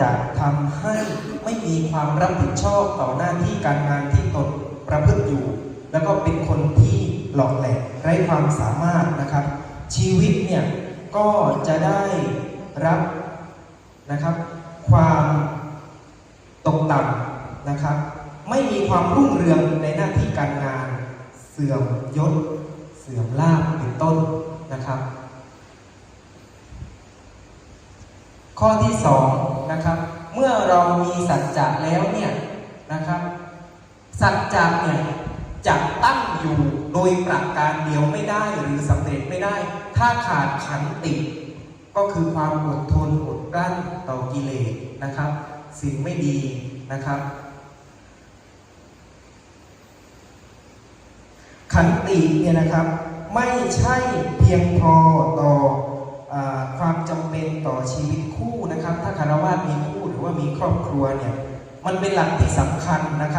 จะทำให้ไม่มีความรับผิดชอบต่อหน้าที่การงานที่ตนประพฤติอยู่ แล้วก็เป็นคนที่หลอกแหลกไร้ความสามารถนะครับ ชีวิตเนี่ยก็จะได้รับนะครับ ความตกต่ำนะครับ ไม่มีความรุ่งเรืองในหน้าที่การงาน เสื่อมยศ เสื่อมลาภเป็นต้นนะครับ ข้อที่สอง นะครับ เมื่อเรามีสัจจะแล้วเนี่ยนะครับสัจจะเนี่ยจะตั้งอยู่โดยประการเดียวไม่ได้หรือสำเร็จไม่ได้ ถ้าขาดขันติ ก็คือความอดทนอดกลั้นต่อกิเลสนะครับ สิ่งไม่ดีนะครับ ขันติเนี่ยนะครับไม่ใช่เพียงพอต่ออความจำเป็นต่อชีวิตคู่ ถ้าคารวะมีคู่หรือว่ามีครอบครัวเนี่ย มันเป็นหลักที่สำคัญนะครับ